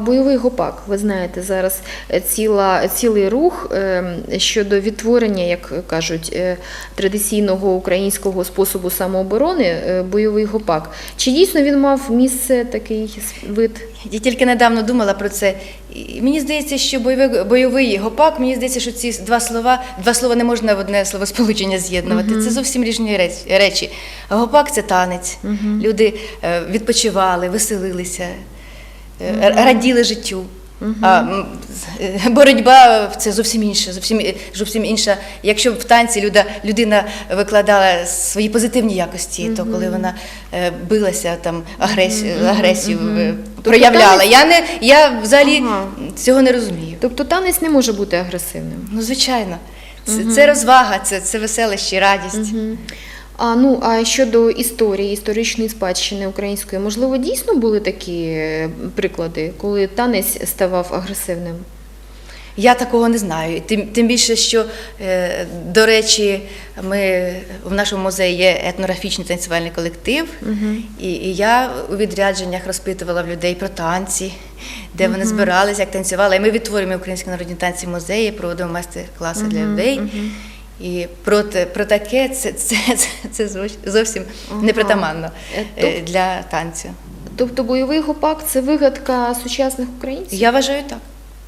Бойовий гопак, ви знаєте, зараз е, ціла, цілий рух е, щодо відтворення, як кажуть, е, традиційного українського способу самооборони, бойовий гопак. Чи дійсно він мав місце такий вид? Я тільки недавно думала про це. І мені здається, що бойовий, бойовий гопак, мені здається, що ці два слова, два слова не можна в одне словосполучення з'єднувати. Це зовсім різні реч- речі. Гопак це танець. Люди е, відпочивали, веселилися, раділи життю. А е, боротьба це зовсім інше, зовсім, е, зовсім інша. Якщо в танці люда, людина викладала свої позитивні якості, то коли вона е, билася там агресію, агресію е, проявляла. танець- Я не я взагалі Ага. цього не розумію. Тобто танець не може бути агресивним. Ну звичайно, це, це розвага, це, це веселище, радість. А ну а щодо історії, історичної спадщини української, можливо, дійсно були такі е, приклади, коли танець ставав агресивним? Я такого не знаю. Тим, тим більше, що, е, до речі, ми в нашому музеї є етнографічний танцювальний колектив, і, і я у відрядженнях розпитувала в людей про танці, де вони збиралися, як танцювали. І ми відтворюємо українські народні танці в музеї, проводимо майстер-класи для людей. І проте, про таке це, це, це, це зовсім- ага. непритаманно Е, е, тоб- для танцю. Тобто бойовий гопак це вигадка сучасних українців? Я вважаю так.